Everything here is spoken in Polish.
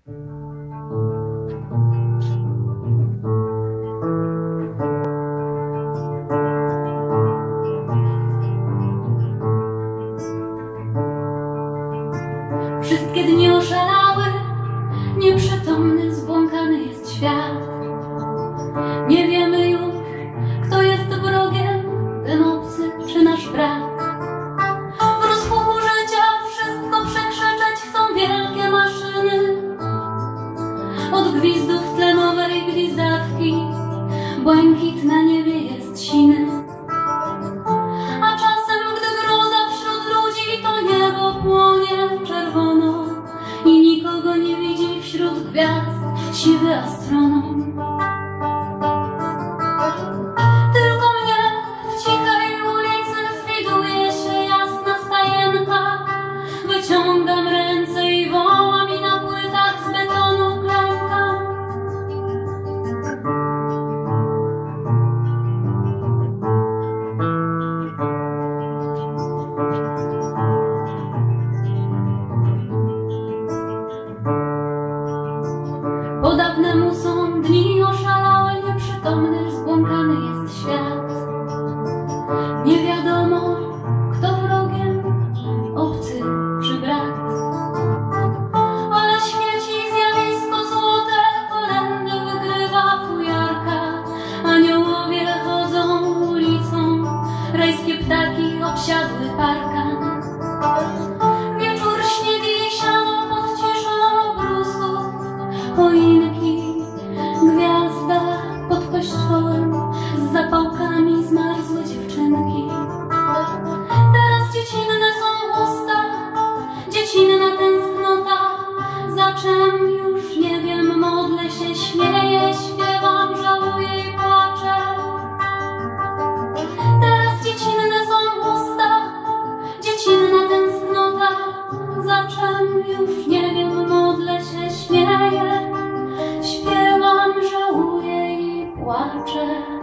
Wszystkie dni oszalały, nieprzytomny, zbłąkany jest świat. Od gwizdów tlenowej gwizdawki, błękit na niebie jest siny. A czasem, gdy groza wśród ludzi, to niebo płonie czerwono i nikogo nie widzi wśród gwiazd siwy astronom. Nieprzytomny, zbłąkany jest świat. Nie wiadomo, kto wrogiem, obcy czy brat. Ale świeci zjawisko złote, kolendy wygrywa fujarka. Aniołowie chodzą ulicą, rajskie ptaki obsiadły parkan. Wieczór śniegi siano pod ciszą obrusów, choinki, 着。